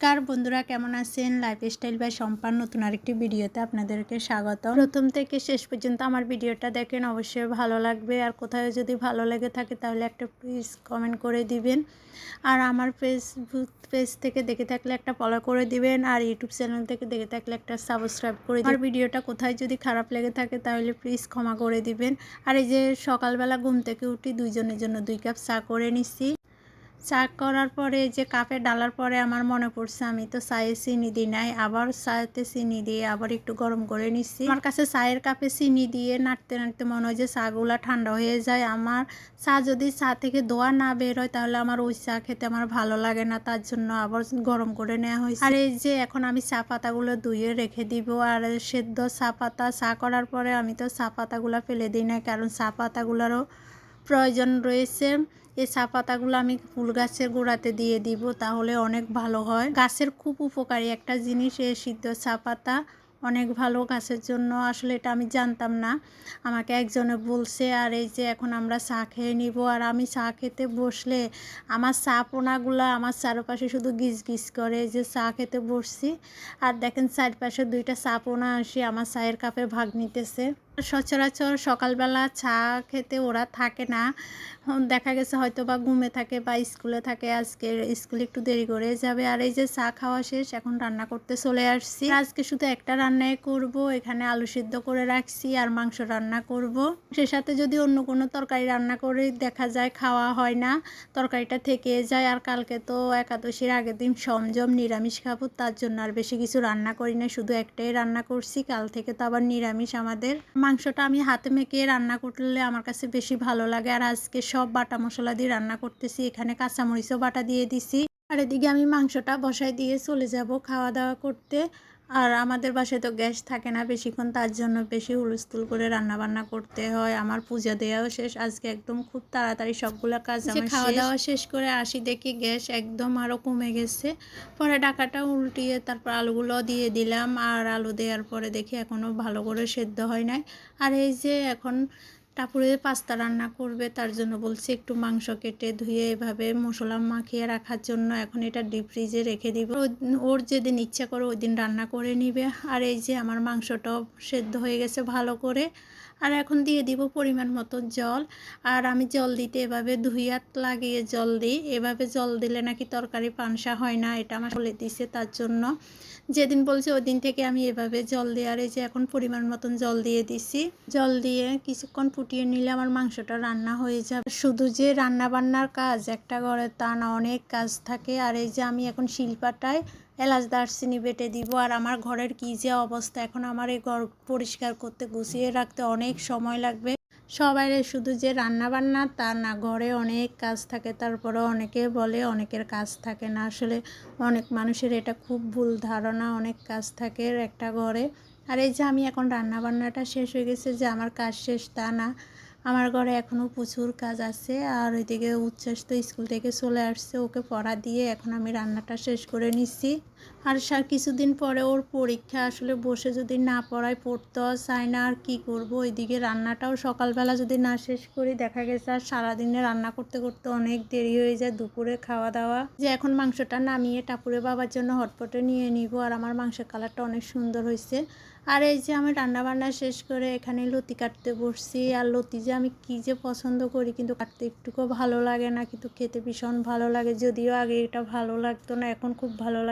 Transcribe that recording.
কার বন্ধুরা কেমন আছেন? লাইফস্টাইল বাই সম্পান নতুন আরেকটি ভিডিওতে আপনাদেরকে স্বাগত প্রথম থেকে শেষ পর্যন্ত আমার ভিডিওটা দেখেন, অবশ্যই ভালো লাগবে। আর কোথাও যদি ভালো লেগে থাকে, তাহলে একটা প্লিজ কমেন্ট করে দিবেন। আর আমার ফেসবুক পেজ থেকে দেখে থাকলে একটা ফলো করে দিবেন। আর ইউটিউব চ্যানেল থেকে দেখে থাকলে একটা সাবস্ক্রাইব করে আর ভিডিওটা কোথায় যদি খারাপ লেগে থাকে, তাহলে প্লিজ ক্ষমা করে দিবেন। আর এই যে সকালবেলা ঘুম থেকে উঠি, দুইজনের জন্য দুই কাপ চা করে নিছি। চা করার পরে যে কাপে ডালার পরে আমার মনে পড়ছে, আমি তো চায়ে চিনি দিই নাই, আবার চাতে চিনি দিয়ে আবার একটু গরম করে নিচ্ছি আমার কাছে চায়ের কাপে চিনি দিয়ে নাড়তে নাড়তে মনে হয় যে চাগুলা ঠান্ডা হয়ে যায়। আমার চা যদি চা থেকে দোয়া না বের হয়, তাহলে আমার ওই চা খেতে আমার ভালো লাগে না, তার জন্য আবার গরম করে নেওয়া হয়েছে। আর এই যে এখন আমি চা পাতাগুলো ধুয়ে রেখে দিব, আর সেদ্ধ চা পাতা, চা করার পরে আমি তো চা পাতাগুলো ফেলে দিই না কারণ চা পাতাগুলোরও প্রয়োজন রয়েছে। এই চা পাতাগুলো আমি ফুল গাছের গোড়াতে দিয়ে দিব, তাহলে অনেক ভালো হয়। গাছের খুব উপকারী একটা জিনিস এই সিদ্ধ চা পাতা। অনেক ভালো গাছের জন্য। আসলে এটা আমি জানতাম না। আমাকে একজনে বলছে, আর এই যে এখন আমরা চা খেয়ে নিব, আর আমি চা খেতে বসলে আমার চা পোনাগুলো আমার চারপাশে শুধু গিজ গিজ করে যে চা খেতে বসছি। আর দেখেন চারপাশে দুইটা চা পোনা আসি, আমার চায়ের কাপে ভাগ নিতেছে। সচরাচর সকালবেলা চা খেতে ওরা থাকে না। দেখা গেছে হয়তো বা ঘুমে থাকে বা স্কুলে থাকে, আজকে স্কুলে একটু দেরি করে যাবে। আর এই যে চা খাওয়া শেষ, এখন রান্না করতে চলে আসছি। আজকে শুধু একটা রান্নাই করব, এখানে আলু সিদ্ধ করে রাখছি আর মাংস রান্না করব। সে সাথে যদি অন্য কোনো তরকারি রান্না করে দেখা যায় খাওয়া হয় না, তরকারিটা থেকে যায়। আর কালকে তো একাদশীর আগের দিন সমজম নিরামিষ খাব, তার জন্য আর বেশি কিছু রান্না করি না, শুধু একটাই রান্না করছি। কাল থেকে তো আবার নিরামিষ আমাদের। মাংসটা আমি হাতে মেখে রান্না করলে আমার কাছে বেশি ভালো লাগে। আর আজকে সব বাটা মশলা দিয়ে রান্না করতেছি। এখানে কাঁচামরিচও বাটা দিয়ে দিছি। আর এদিকে আমি মাংসটা বসায় দিয়ে চলে যাব খাওয়া দাওয়া করতে। আর আমাদের বাসায় তো গ্যাস থাকে না বেশিক্ষণ তার জন্য বেশি হুলস্থুল করে রান্না বান্না করতে হয়। আমার পূজা দেওয়াও শেষ আজকে একদম খুব তাড়াতাড়ি সবগুলো কাজ আমার খাওয়া দাওয়া শেষ করে আসি দেখি গ্যাস একদম আরও কমে গেছে। পরে ডাকাটা উল্টিয়ে তারপর আলুগুলো দিয়ে দিলাম আর আলু দেওয়ার পরে দেখি এখনও ভালো করে সেদ্ধ হয় নাই। আর এই যে এখন টাপুরে পাস্তা রান্না করবে, তার জন্য বলছি একটু মাংস কেটে ধুয়ে এভাবে মশলা মাখিয়ে রাখার জন্য এখন এটা ডিপ ফ্রিজে রেখে দিব। ওর যেদিন ইচ্ছা করে ওই দিন রান্না করে নিবে। আর এই যে আমার মাংসটাও সেদ্ধ হয়ে গেছে ভালো করে। আর এখন দিয়ে দিব পরিমাণ মতো জল। আর আমি জল দিতে এভাবে ধুইয়াত লাগিয়ে জল দিই। এভাবে জল দিলে নাকি তরকারি পানসা হয় না, এটা আমার বলে দিছে তার জন্য। যেদিন বলছে ওই দিন থেকে আমি এভাবে জল দেওয়ার এই যে এখন পরিমাণ মতন জল দিয়ে দিছি। জল দিয়ে কিছুক্ষণ ফুটিয়ে নিলে আমার মাংসটা রান্না হয়ে যাবে। শুধু যে রান্না বান্নার কাজ, একটা ঘরে তা না অনেক কাজ থাকে। আর এই যে আমি এখন শিল্পাটায় এলাচ দারচিনি বেটে দিব আর আমার ঘরের কী যে অবস্থা, এখন আমার এই ঘর পরিষ্কার করতে গুছিয়ে রাখতে অনেক সময় লাগবে। সবাই শুধু যে রান্না বান্না তা না, ঘরে অনেক কাজ থাকে তারপরে অনেকে বলে অনেকের কাজ থাকে না। আসলে অনেক মানুষের এটা খুব ভুল ধারণা, অনেক কাজ থাকে একটা ঘরে। আর এই যে আমি এখন রান্না বান্নাটা শেষ হয়ে গেছে, যে আমার কাজ শেষ তা না। আমার ঘরে এখনও প্রচুর কাজ আছে, আর ওইদিকে উচ্ছ্বাস তো স্কুল থেকে চলে আসছে, ওকে পড়া দিয়ে এখন আমি রান্নাটা শেষ করে নিচ্ছি আর কিছুদিন পরে ওর পরীক্ষা আসলে বসে যদি না পড়ায় পড়তেও চায় না, আর কী করব? ওইদিকে রান্নাটাও সকালবেলা যদি না শেষ করি, দেখা গেছে আর সারাদিনে রান্না করতে করতে অনেক দেরি হয়ে যায় দুপুরে খাওয়া দাওয়া। যে এখন মাংসটা নামিয়ে টাপুরে বাবার জন্য হটপটে নিয়ে নিব, আর আমার মাংসের কালারটা অনেক সুন্দর হয়েছে। আর এই যে আমি রান্না বান্না শেষ করে এখানে লতি কাটতে বসছি, আর লতি যে আমি কী যে পছন্দ করি, কিন্তু কাটতে একটুকুও ভালো লাগে না, কিন্তু খেতে ভীষণ ভালো লাগে, যদিও আগে এটা ভালো লাগতো না, এখন খুব ভালো লাগে।